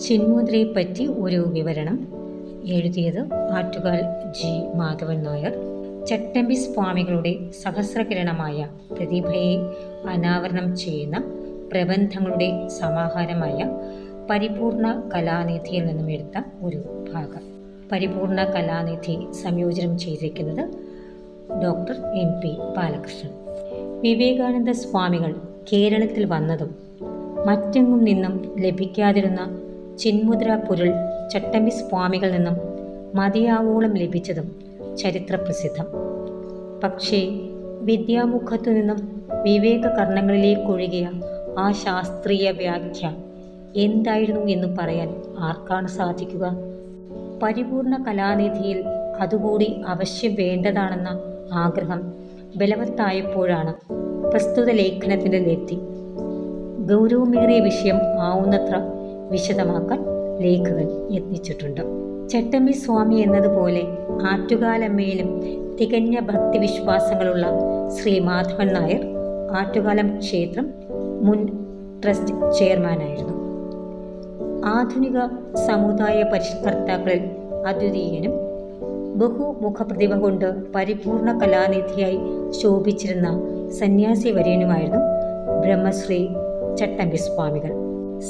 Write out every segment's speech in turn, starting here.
ചിന്മുദ്രയെപ്പറ്റി ഒരു വിവരണം. എഴുതിയത് ആറ്റുകാൽ ജി. മാധവൻ നായർ. ചട്ടമ്പി സ്വാമികളുടെ സഹസ്രകിരണമായ പ്രതിഭയെ അനാവരണം ചെയ്യുന്ന പ്രബന്ധങ്ങളുടെ സമാഹാരമായ പരിപൂർണ കലാനിധിയിൽ നിന്നും എടുത്ത ഒരു ഭാഗം. പരിപൂർണ കലാനിധി സംയോജനം ചെയ്തിരിക്കുന്നത് doctor M. P. Balakrishnan. Vivekananda സ്വാമികൾ കേരളത്തിൽ വന്നതും മറ്റെങ്ങും നിന്നും ലഭിക്കാതിരുന്ന ചിന്മുദ്ര പൊരുൾ ചട്ടമ്പി സ്വാമികൾ നിന്നും മതിയാവോളം ലഭിച്ചതും ചരിത്രപ്രസിദ്ധം. പക്ഷേ വിദ്യാമുഖത്തു നിന്നും വിവേക കർണങ്ങളിലേക്കൊഴുകിയ ആ ശാസ്ത്രീയ വ്യാഖ്യ എന്തായിരുന്നു എന്ന് പറയാൻ ആർക്കാണ് സാധിക്കുക? പരിപൂർണ കലാനിധിയിൽ അതുകൂടി അവശ്യം വേണ്ടതാണെന്ന ആഗ്രഹം ബലവത്തായപ്പോഴാണ് പ്രസ്തുത ലേഖനത്തിന്റെ നെത്തി ഗൗരവമേറിയ വിഷയം ആവുന്നത്ര വിശദമാക്കാൻ ലേഖകൻ യത്നിച്ചിട്ടുണ്ട്. ചട്ടമ്പി സ്വാമി എന്നതുപോലെ ആറ്റുകാലമ്മയിലും തികഞ്ഞ ഭക്തിവിശ്വാസങ്ങളുള്ള ശ്രീ മാധവൻ നായർ ആറ്റുകാലം ക്ഷേത്രം മുൻ ട്രസ്റ്റ് ചെയർമാനായിരുന്നു. ആധുനിക സമുദായ പരിഷ്കർത്താക്കളിൽ അദ്വിതീയനും ബഹുമുഖ പ്രതിഭ കൊണ്ട് പരിപൂർണ കലാനിധിയായി ശോഭിച്ചിരുന്ന സന്യാസി വര്യനുമായിരുന്നു ബ്രഹ്മശ്രീ ചട്ടമ്പി സ്വാമികൾ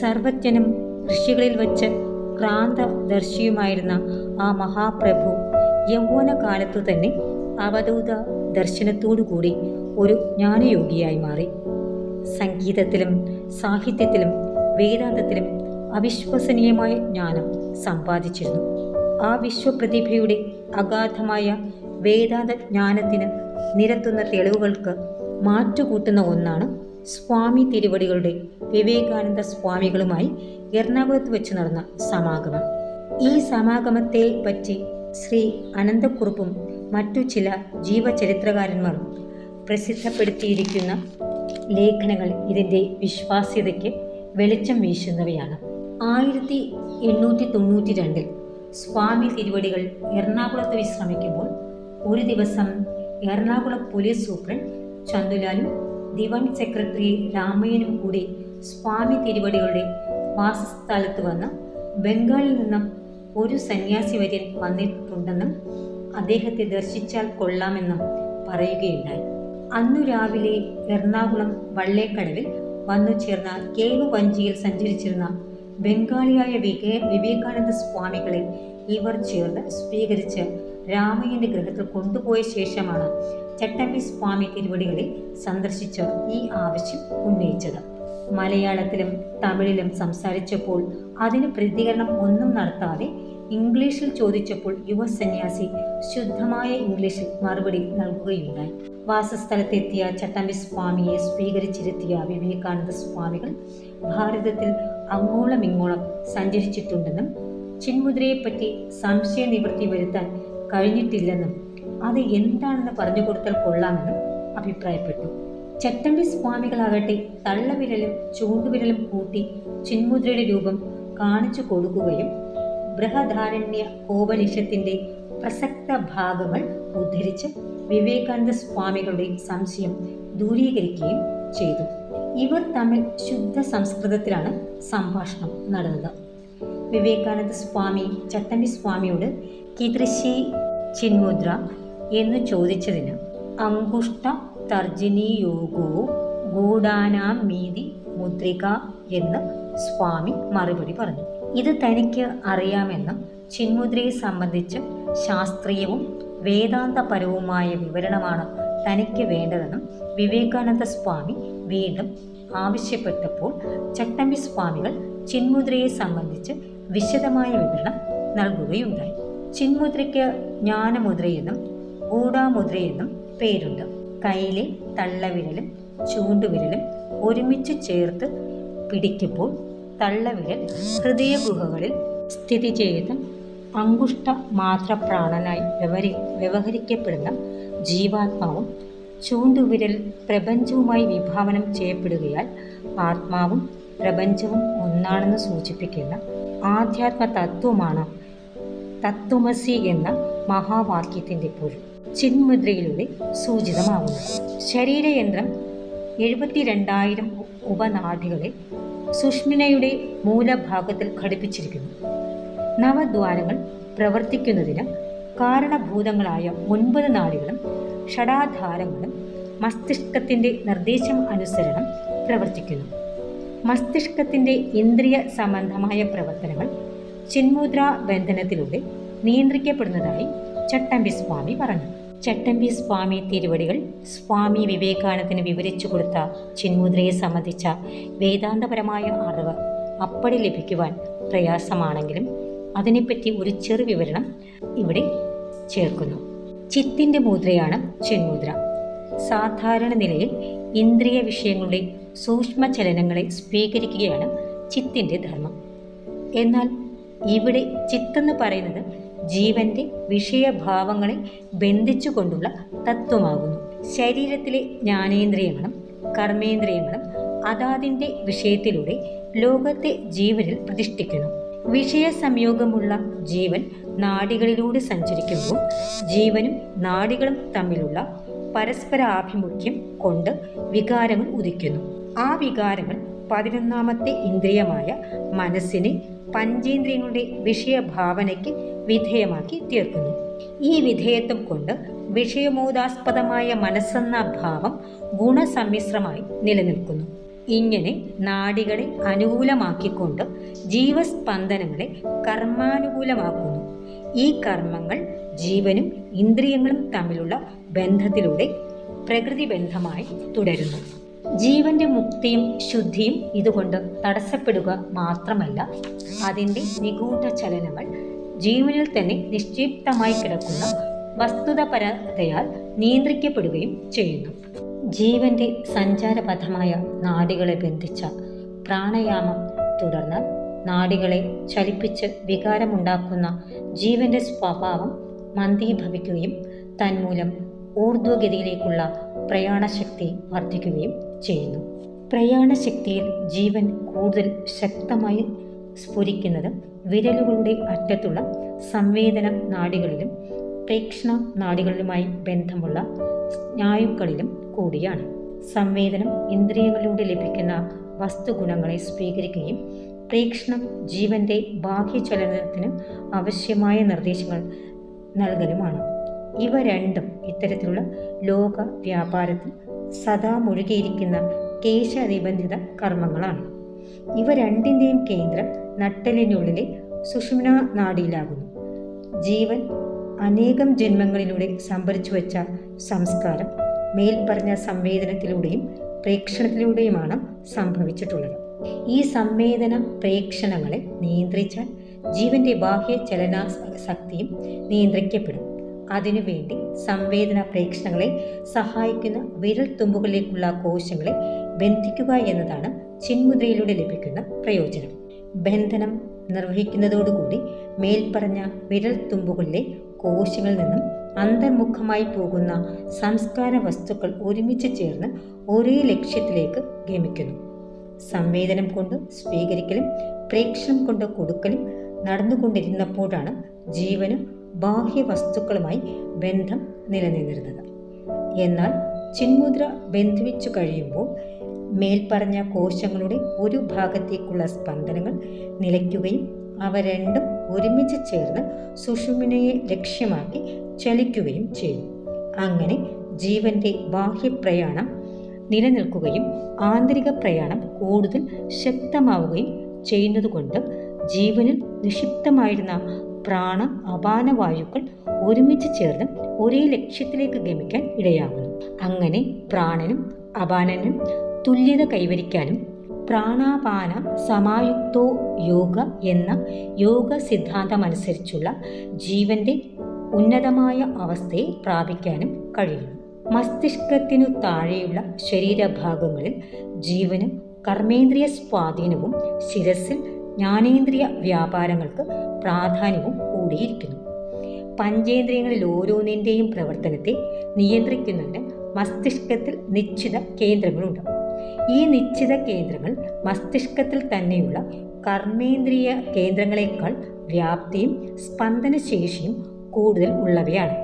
സർവജ്ഞനും ഋഷികളിൽ വച്ച് ക്രാന്തദർശിയുമായിരുന്ന ആ മഹാപ്രഭു യൗവന കാലത്തു തന്നെ അവധൂത ദർശനത്തോടുകൂടി ഒരു ജ്ഞാനയോഗിയായി മാറി. സംഗീതത്തിലും സാഹിത്യത്തിലും വേദാന്തത്തിലും അവിശ്വസനീയമായ ജ്ഞാനം സമ്പാദിച്ചിരുന്നു. ആ വിശ്വപ്രതിഭയുടെ അഗാധമായ വേദാന്ത ജ്ഞാനത്തിന് നിരത്തുന്ന തെളിവുകൾക്ക് മാറ്റുകൂട്ടുന്ന ഒന്നാണ് സ്വാമി തിരുവടികളുടെ വിവേകാനന്ദ സ്വാമികളുമായി എറണാകുളത്ത് വെച്ച് നടന്ന സമാഗമം. ഈ സമാഗമത്തെ പറ്റി ശ്രീ അനന്തക്കുറുപ്പും മറ്റു ചില ജീവചരിത്രകാരന്മാരും പ്രസിദ്ധപ്പെടുത്തിയിരിക്കുന്ന ലേഖനങ്ങൾ ഇതിന്റെ വിശ്വാസ്യതയ്ക്ക് വെളിച്ചം വീശുന്നവയാണ്. ആയിരത്തി എണ്ണൂറ്റി തൊണ്ണൂറ്റി രണ്ടിൽ സ്വാമി തിരുവടികൾ എറണാകുളത്ത് വിശ്രമിക്കുമ്പോൾ ഒരു ദിവസം എറണാകുളം പോലീസ് സൂപ്രണ്ട് ചന്തുലാലും ദിവാൻ സെക്രട്ടറി രാമയ്യനും കൂടി സ്വാമി തിരുവടികളുടെ വാസസ്ഥലത്ത് വന്ന് ബംഗാളിൽ നിന്നും ഒരു സന്യാസി വര്യൻ വന്നിട്ടുണ്ടെന്നും അദ്ദേഹത്തെ ദർശിച്ചാൽ കൊള്ളാമെന്നും പറയുകയുണ്ടായി. അന്നു രാവിലെ എറണാകുളം വള്ളേക്കടവിൽ വന്നു ചേർന്ന കേവ് വഞ്ചിയിൽ സഞ്ചരിച്ചിരുന്ന ബംഗാളിയായ വികേ വിവേകാനന്ദ സ്വാമികളെ ഇവർ ചേർന്ന് സ്വീകരിച്ച് രാമയ്യന്റെ ഗൃഹത്തിൽ കൊണ്ടുപോയ ശേഷമാണ് ചട്ടമ്പി സ്വാമി തിരുവടികളിൽ സന്ദർശിച്ച് ഈ ആവശ്യം ഉന്നയിച്ചത്. മലയാളത്തിലും തമിഴിലും സംസാരിച്ചപ്പോൾ അതിന് പ്രതികരണം ഒന്നും നടത്താതെ ഇംഗ്ലീഷിൽ ചോദിച്ചപ്പോൾ യുവ സന്യാസി ശുദ്ധമായ ഇംഗ്ലീഷിൽ മറുപടി നൽകുകയുണ്ടായി. വാസസ്ഥലത്തെത്തിയ ചട്ടമ്പി സ്വാമിയെ സ്വീകരിച്ചിരുത്തിയ വിവേകാനന്ദ സ്വാമികൾ ഭാരതത്തിൽ അങ്ങോളം ഇങ്ങോളം സഞ്ചരിച്ചിട്ടുണ്ടെന്നും ചിന്മുദ്രയെപ്പറ്റി സംശയ നിവൃത്തി വരുത്താൻ കഴിഞ്ഞിട്ടില്ലെന്നും അത് എന്താണെന്ന് പറഞ്ഞു കൊടുത്താൽ കൊള്ളാമെന്ന് അഭിപ്രായപ്പെട്ടു. ചട്ടമ്പി സ്വാമികളാകട്ടെ തള്ളവിരലും ചൂണ്ടുവിരലും കൂട്ടി ചിന്മുദ്രയുടെ രൂപം കാണിച്ചു കൊടുക്കുകയും ബൃഹധാരണ്യ കോപനിഷത്തിന്റെ പ്രസക്ത ഭാഗങ്ങൾ ഉദ്ധരിച്ച് വിവേകാനന്ദ സ്വാമികളുടെ സംശയം ദൂരീകരിക്കുകയും ചെയ്തു. ഇവർ തമ്മിൽ ശുദ്ധ സംസ്കൃതത്തിലാണ് സംഭാഷണം നടന്നത്. വിവേകാനന്ദ സ്വാമി ചട്ടമ്പി സ്വാമിയോട് കീദൃശി ചിന്മുദ്ര എന്ന് ചോദിച്ചതിന് അങ്കുഷ്ട തർജിനിയോഗോ ഗൂഢാനാം മീതി മുദ്രിക എന്ന് സ്വാമി മറുപടി പറഞ്ഞു. ഇത് തനിക്ക് അറിയാമെന്നും ചിന്മുദ്രയെ സംബന്ധിച്ച് ശാസ്ത്രീയവും വേദാന്തപരവുമായ വിവരണമാണ് തനിക്ക് വേണ്ടതെന്നും വിവേകാനന്ദ സ്വാമി വീണ്ടും ആവശ്യപ്പെട്ടപ്പോൾ ചട്ടമ്പി സ്വാമികൾ ചിന്മുദ്രയെ സംബന്ധിച്ച് വിശദമായ വിവരണം നൽകുകയുണ്ടായി. ചിന്മുദ്രയ്ക്ക് ജ്ഞാനമുദ്രയെന്നും ഗൂഢാമുദ്രയെന്നും പേരുണ്ട്. കയ്യിലെ തള്ളവിരലും ചൂണ്ടുവിരലും ഒരുമിച്ച് ചേർത്ത് പിടിക്കുമ്പോൾ തള്ളവിരൽ ഹൃദയഗുഹകളിൽ സ്ഥിതി ചെയ്ത് അങ്കുഷ്ട മാത്രപ്രാണനായി വ്യവഹരി വ്യവഹരിക്കപ്പെടുന്ന ജീവാത്മാവും ചൂണ്ടുവിരൽ പ്രപഞ്ചവുമായി വിഭാവനം ചെയ്യപ്പെടുകയാൽ ആത്മാവും പ്രപഞ്ചവും ഒന്നാണെന്ന് സൂചിപ്പിക്കുന്ന ആധ്യാത്മ തത്വമാണ് തത്വമസി എന്ന മഹാവാക്യത്തിന്റെ പൊരുൾ. ചിന്മുദ്രയിലൂടെ സൂചിതമാവുന്നു. ശരീരയന്ത്രം എഴുപത്തിരണ്ടായിരം ഉപനാഡികളെ സുഷ്മിനയുടെ മൂലഭാഗത്തിൽ ഘടിപ്പിച്ചിരിക്കുന്നു. നവദ്വാരങ്ങൾ പ്രവർത്തിക്കുന്നതിന് കാരണഭൂതങ്ങളായ ഒൻപത് നാടികളും ഷടാധാരങ്ങളും മസ്തിഷ്കത്തിന്റെ നിർദ്ദേശം അനുസരണം പ്രവർത്തിക്കുന്നു. മസ്തിഷ്കത്തിന്റെ ഇന്ദ്രിയ സംബന്ധമായ പ്രവർത്തനങ്ങൾ ചിന്മുദ്ര ബന്ധനത്തിലൂടെ നിയന്ത്രിക്കപ്പെടുന്നതായി ചട്ടമ്പിസ്വാമി പറഞ്ഞു. ചട്ടമ്പി സ്വാമി തിരുവടികൾ സ്വാമി വിവേകാനന്ദന് വിവരിച്ചു കൊടുത്ത ചിന്മുദ്രയെ സംബന്ധിച്ച വേദാന്തപരമായ അറിവ് അപ്പടി ലഭിക്കുവാൻ പ്രയാസമാണെങ്കിലും അതിനെപ്പറ്റി ഒരു ചെറു വിവരണം ഇവിടെ ചേർക്കുന്നു. ചിത്തിന്റെ മുദ്രയാണ് ചിന്മുദ്ര. സാധാരണ നിലയിൽ ഇന്ദ്രിയ വിഷയങ്ങളുടെ സൂക്ഷ്മ ചലനങ്ങളെ സ്വീകരിക്കുകയാണ് ചിത്തിന്റെ ധർമ്മം. എന്നാൽ ഇവിടെ ചിത്തെന്ന് പറയുന്നത് ജീവന്റെ വിഷയഭാവങ്ങളെ ബന്ധിച്ചുകൊണ്ടുള്ള തത്വമാകുന്നു. ശരീരത്തിലെ ജ്ഞാനേന്ദ്രിയങ്ങളും കർമ്മേന്ദ്രിയങ്ങളും അതാതിന്റെ വിഷയത്തിലൂടെ ലോകത്തെ ജീവനിൽ പ്രതിഷ്ഠിക്കുന്നു വിഷയസംയോഗമുള്ള ജീവൻ നാടികളിലൂടെ സഞ്ചരിക്കുമ്പോൾ ജീവനും നാടികളും തമ്മിലുള്ള പരസ്പരാഭിമുഖ്യം കൊണ്ട് വികാരങ്ങൾ ഉദിക്കുന്നു. ആ വികാരങ്ങൾ പതിനൊന്നാമത്തെ ഇന്ദ്രിയമായ മനസ്സിനെ പഞ്ചേന്ദ്രിയങ്ങളുടെ വിഷയഭാവനയ്ക്ക് വിധേയമാക്കി തീർക്കുന്നു. ഈ വിധേയത്വം കൊണ്ട് വിഷയമോദാസ്പദമായ മനസ്സെന്ന ഭാവം ഗുണസമ്മിശ്രമായി നിലനിൽക്കുന്നു. ഇങ്ങനെ നാടികളെ അനുകൂലമാക്കിക്കൊണ്ട് ജീവസ്പന്ദനങ്ങളെ കർമാനുകൂലമാക്കുന്നു. ഈ കർമ്മങ്ങൾ ജീവനും ഇന്ദ്രിയങ്ങളും തമ്മിലുള്ള ബന്ധത്തിലൂടെ പ്രകൃതി ബന്ധമായി തുടരുന്നു. ജീവന്റെ മുക്തിയും ശുദ്ധിയും ഇതുകൊണ്ട് തടസ്സപ്പെടുക മാത്രമല്ല അതിന്റെ നിഗൂഢ ചലനങ്ങൾ ജീവനിൽ തന്നെ നിക്ഷിപ്തമായി കിടക്കുന്ന വസ്തുതപരതയാൽ നിയന്ത്രിക്കപ്പെടുകയും ചെയ്യുന്നു. ജീവന്റെ സഞ്ചാരപഥമായ നാടികളെ ബന്ധിച്ച പ്രാണയാമം തുടർന്ന് നാടികളെ ചലിപ്പിച്ച് വികാരമുണ്ടാക്കുന്ന ജീവന്റെ സ്വഭാവം മന്ദീഭവിക്കുകയും തന്മൂലം ഊർധ്വഗതിയിലേക്കുള്ള പ്രയാണശക്തി വർദ്ധിക്കുകയും ചെയ്യുന്നു. പ്രയാണശക്തിയിൽ ജീവൻ കൂടുതൽ ശക്തമായി സ്ഫുരിക്കുന്നത് വിരലുകളുടെ അറ്റത്തുള്ള സംവേദന നാടികളിലും പ്രേക്ഷണ നാടികളിലുമായി ബന്ധമുള്ള സ്നായുക്കളിലും കൂടിയാണ്. സംവേദനം ഇന്ദ്രിയങ്ങളിലൂടെ ലഭിക്കുന്ന വസ്തുഗുണങ്ങളെ സ്വീകരിക്കുകയും പ്രേക്ഷണം ജീവന്റെ ബാഹ്യചലനത്തിന് ആവശ്യമായ നിർദ്ദേശങ്ങൾ നൽകലുമാണ്. ഇവ രണ്ടും ഇത്തരത്തിലുള്ള ലോക വ്യാപാരത്തിൽ സദാ മുഴുകിയിരിക്കുന്ന കേശനിബന്ധിത കർമ്മങ്ങളാണ്. ഇവ രണ്ടിന്റെയും കേന്ദ്രം നട്ടലിനുള്ളിലെ സുഷുമ്ന നാടിയിലാകുന്നു. ജീവൻ അനേകം ജന്മങ്ങളിലൂടെ സംഭരിച്ചു വച്ച സംസ്കാരം മേൽപ്പറഞ്ഞ സംവേദനത്തിലൂടെയും പ്രേക്ഷണത്തിലൂടെയുമാണ് സംഭവിച്ചിട്ടുള്ളത്. ഈ സംവേദന പ്രേക്ഷണങ്ങളെ നിയന്ത്രിച്ചാൽ ജീവന്റെ ബാഹ്യ ചലനാശക്തിയും നിയന്ത്രിക്കപ്പെടും. അതിനുവേണ്ടി സംവേദന പ്രേക്ഷണങ്ങളെ സഹായിക്കുന്ന വിരൽ തുമ്പുകളിലേക്കുള്ള കോശങ്ങളെ ബന്ധിക്കുക എന്നതാണ് ചിന്മുദ്രയിലൂടെ ലഭിക്കുന്ന പ്രയോജനം. ബന്ധനം നിർവഹിക്കുന്നതോടുകൂടി മേൽപ്പറഞ്ഞ വിരൽ തുമ്പുകളിലെ കോശങ്ങളിൽ നിന്നും അന്തർമുഖമായി പോകുന്ന സംസ്കാര വസ്തുക്കൾ ഒരുമിച്ച് ചേർന്ന് ഒരേ ലക്ഷ്യത്തിലേക്ക് ഗമിക്കുന്നു. സംവേദനം കൊണ്ട് സ്വീകരിക്കലും പ്രേക്ഷണം കൊണ്ട് കൊടുക്കലും നടന്നുകൊണ്ടിരുന്നപ്പോഴാണ് ജീവന് ബാഹ്യ വസ്തുക്കളുമായി ബന്ധം നിലനിന്നിരുന്നത്. എന്നാൽ ചിന്മുദ്ര ബന്ധിപ്പിച്ചു കഴിയുമ്പോൾ മേൽപ്പറഞ്ഞ കോശങ്ങളുടെ ഒരു ഭാഗത്തേക്കുള്ള സ്പന്ദനങ്ങൾ നിലയ്ക്കുകയും അവ രണ്ടും ഒരുമിച്ച് ചേർന്ന് സുഷുമിനയെ ലക്ഷ്യമാക്കി ചലിക്കുകയും ചെയ്യും. അങ്ങനെ ജീവന്റെ ബാഹ്യപ്രയാണം നിലനിൽക്കുകയും ആന്തരിക പ്രയാണം കൂടുതൽ ശക്തമാവുകയും ചെയ്യുന്നതുകൊണ്ട് ജീവനിൽ നിക്ഷിപ്തമായിരുന്ന പ്രാണ അപാന വായുക്കൾ ഒരുമിച്ച് ചേർന്ന് ഒരേ ലക്ഷ്യത്തിലേക്ക് ഗമിക്കാൻ ഇടയാകുന്നു. അങ്ങനെ പ്രാണനും അപാനനും തുല്യത കൈവരിക്കാനും പ്രാണാപാന സമായുക്തോ യോഗ എന്ന യോഗ സിദ്ധാന്തമനുസരിച്ചുള്ള ജീവന്റെ ഉന്നതമായ അവസ്ഥയെ പ്രാപിക്കാനും കഴിയുന്നു. മസ്തിഷ്കത്തിനു താഴെയുള്ള ശരീരഭാഗങ്ങളിൽ ജീവനും കർമ്മേന്ദ്രിയ സ്വാധീനവും ശിരസിൽ ജ്ഞാനേന്ദ്രിയ വ്യാപാരങ്ങൾക്ക് പ്രാധാന്യവും കൂടിയിരിക്കുന്നു. പഞ്ചേന്ദ്രിയങ്ങളിൽ ഓരോന്നിന്റെയും പ്രവർത്തനത്തെ നിയന്ത്രിക്കുന്നതിന് മസ്തിഷ്കത്തിൽ നിശ്ചിത കേന്ദ്രങ്ങളുണ്ട്. ഈ നിശ്ചിത കേന്ദ്രങ്ങൾ മസ്തിഷ്കത്തിൽ തന്നെയുള്ള കർമ്മേന്ദ്രിയ കേന്ദ്രങ്ങളെക്കാൾ വ്യാപ്തിയും സ്പന്ദനശേഷിയും കൂടുതൽ ഉള്ളവയാണ്.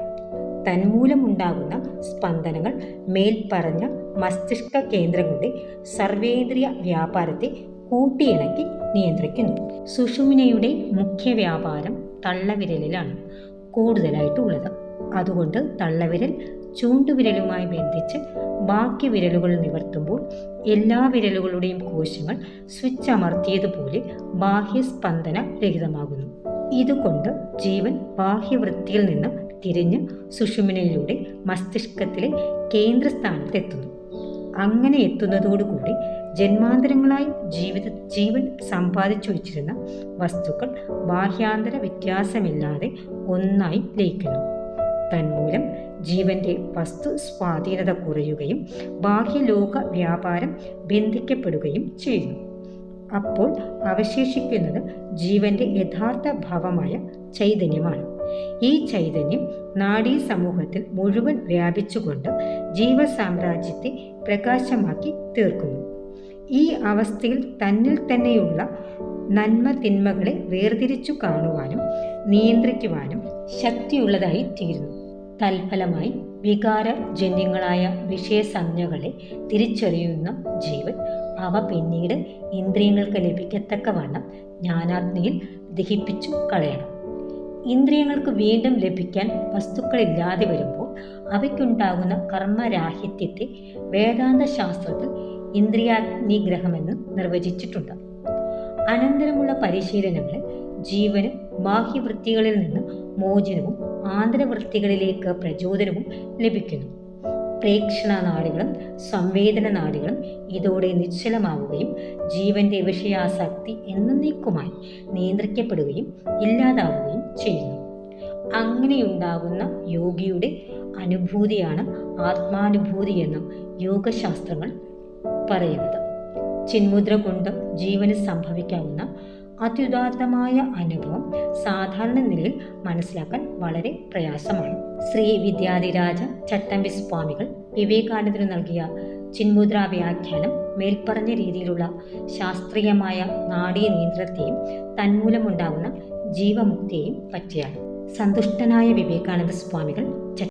തന്മൂലമുണ്ടാകുന്ന സ്പന്ദനങ്ങൾ മേൽപ്പറഞ്ഞ മസ്തിഷ്ക കേന്ദ്രങ്ങളുടെ സർവേന്ദ്രിയ വ്യാപാരത്തെ കൂട്ടിയിണക്കി നിയന്ത്രിക്കുന്നു. സുഷുമിനയുടെ മുഖ്യ വ്യാപാരം തള്ളവിരലിലാണ് കൂടുതലായിട്ടുള്ളത്. അതുകൊണ്ട് തള്ളവിരൽ ചൂണ്ടുവിരലുമായി ബന്ധിച്ച് ബാക്കി വിരലുകൾ നിവർത്തുമ്പോൾ എല്ലാ വിരലുകളുടെയും കോശങ്ങൾ സ്വിച്ച് അമർത്തിയതുപോലെ ബാഹ്യസ്പന്ദന രഹിതമാകുന്നു. ഇതുകൊണ്ട് ജീവൻ ബാഹ്യവൃത്തിയിൽ നിന്ന് തിരിഞ്ഞ് സുഷുമിനയിലൂടെ മസ്തിഷ്കത്തിലെ കേന്ദ്രസ്ഥാനത്തെത്തുന്നു. അങ്ങനെ എത്തുന്നതോടുകൂടി ജന്മാന്തരങ്ങളായി ജീവിത ജീവൻ സമ്പാദിച്ചു വച്ചിരുന്ന വസ്തുക്കൾ ബാഹ്യാന്തര വ്യത്യാസമില്ലാതെ ഒന്നായി ലയിക്കുന്നു തന്മൂലം ജീവന്റെ വസ്തു സ്വാധീനത കുറയുകയും ബാഹ്യലോക വ്യാപാരം ബന്ധിക്കപ്പെടുകയും ചെയ്യുന്നു. അപ്പോൾ അവശേഷിക്കുന്നത് ജീവന്റെ യഥാർത്ഥ ഭാവമായ ചൈതന്യമാണ്. ഈ ചൈതന്യം നാഡീ സമൂഹത്തിൽ മുഴുവൻ വ്യാപിച്ചുകൊണ്ട് ജീവസാമ്രാജ്യത്തെ പ്രകാശമാക്കി തീർക്കുന്നു. ഈ അവസ്ഥയിൽ തന്നിൽ തന്നെയുള്ള നന്മ തിന്മകളെ വേർതിരിച്ചു കാണുവാനും നിയന്ത്രിക്കുവാനും ശക്തിയുള്ളതായി തീരുന്നു. തൽഫലമായി വികാരജന്യങ്ങളായ വിഷയസംജ്ഞകളെ തിരിച്ചറിയുന്ന ജീവൻ അവ പിന്നീട് ഇന്ദ്രിയങ്ങൾക്ക് ലഭിക്കത്തക്കവണ്ണം ജ്ഞാനാഗ്നിയിൽ ദഹിപ്പിച്ചു കളയണം. ഇന്ദ്രിയങ്ങൾക്ക് വീണ്ടും ലഭിക്കാൻ വസ്തുക്കളില്ലാതെ വരുമ്പോൾ അവയ്ക്കുണ്ടാകുന്ന കർമ്മരാഹിത്യത്തെ വേദാന്ത ശാസ്ത്രത്തിൽ ഇന്ദ്രിയാഗ്നിഗ്രഹമെന്ന് നിർവചിച്ചിട്ടുണ്ട്. അനന്തരമുള്ള പരിശീലനങ്ങളിൽ ജീവനും ബാഹ്യവൃത്തികളിൽ നിന്ന് മോചനവും ആന്തരവൃത്തികളിലേക്ക് പ്രചോദനവും ലഭിക്കുന്നു. പ്രേക്ഷണ നാടുകളും സംവേദന നാടുകളും ഇതോടെ നിശ്ചലമാവുകയും ജീവന്റെ വിഷയാസക്തി എന്നേക്കുമായി നിയന്ത്രിക്കപ്പെടുകയും ഇല്ലാതാവുകയും ചെയ്യുന്നു. അങ്ങനെയുണ്ടാകുന്ന യോഗിയുടെ അനുഭൂതിയാണ് ആത്മാനുഭൂതി എന്നും യോഗശാസ്ത്രങ്ങൾ പറയുന്നത്. ചിന്മുദ്ര കൊണ്ട് ജീവന് സംഭവിക്കാവുന്ന അത്യുദാത്തമായ അനുഭവം സാധാരണ നിലയിൽ മനസ്സിലാക്കാൻ വളരെ പ്രയാസമാണ്. ശ്രീ വിദ്യാധിരാജ ചട്ടമ്പി സ്വാമികൾ വിവേകാനന്ദന് നൽകിയ ചിന്മുദ്ര വ്യാഖ്യാനം മേൽപ്പറഞ്ഞ രീതിയിലുള്ള ശാസ്ത്രീയമായ നാടീയ നിയന്ത്രണത്തെയും തന്മൂലമുണ്ടാകുന്ന ജീവമുക്തിയെയും പറ്റിയാണ്. സന്തുഷ്ടനായ വിവേകാനന്ദ സ്വാമികൾ